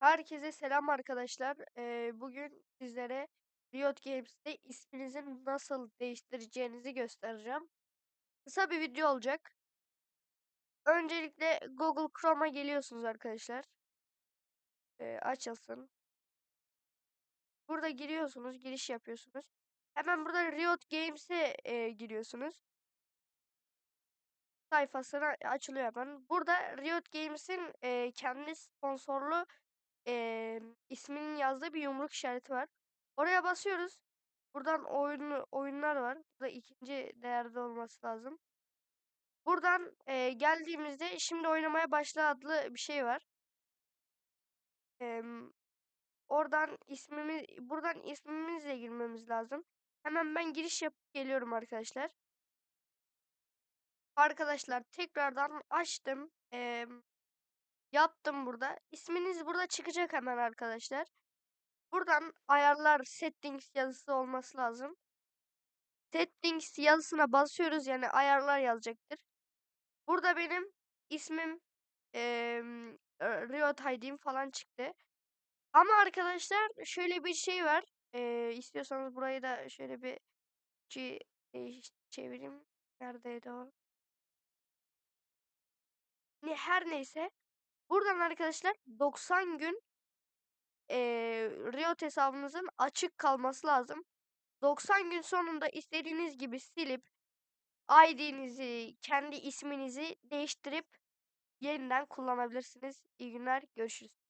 Herkese selam arkadaşlar. Eee, bugün sizlere Riot Games'te isminizi nasıl değiştireceğinizi göstereceğim. Kısa bir video olacak. Öncelikle Google Chrome'a geliyorsunuz arkadaşlar. Eee, açılsın. Burada giriyorsunuz, giriş yapıyorsunuz. Hemen burada Riot Games'e eee, giriyorsunuz. Sayfasına açılıyor hemen. Burada Riot Games'in eee, kendi sponsorlu eee, isminin yazdığı bir yumruk işareti var. Oraya basıyoruz. Buradan oyun oyunlar var. Burada ikinci değerde olması lazım. Buradan eee, geldiğimizde şimdi oynamaya başla adlı bir şey var. Eee, oradan ismimiz buradan ismimizle girmemiz lazım. Hemen ben giriş yapıp geliyorum arkadaşlar. Arkadaşlar tekrardan açtım. Eee, yaptım burada. İsminiz burada çıkacak hemen arkadaşlar. Buradan ayarlar settings yazısı olması lazım. Settings yazısına basıyoruz yani ayarlar yazacaktır. Burada benim ismim eee Riot ID'm falan çıktı. Ama arkadaşlar şöyle bir şey var. Eee istiyorsanız burayı da şöyle bir değiş- çevireyim. Neredeydi o? Ne, her neyse. Buradan arkadaşlar 90 gün eee Riot hesabınızın açık kalması lazım. 90 gün sonunda istediğiniz gibi silip ID'nizi, kendi isminizi değiştirip yeniden kullanabilirsiniz. İyi günler, görüşürüz.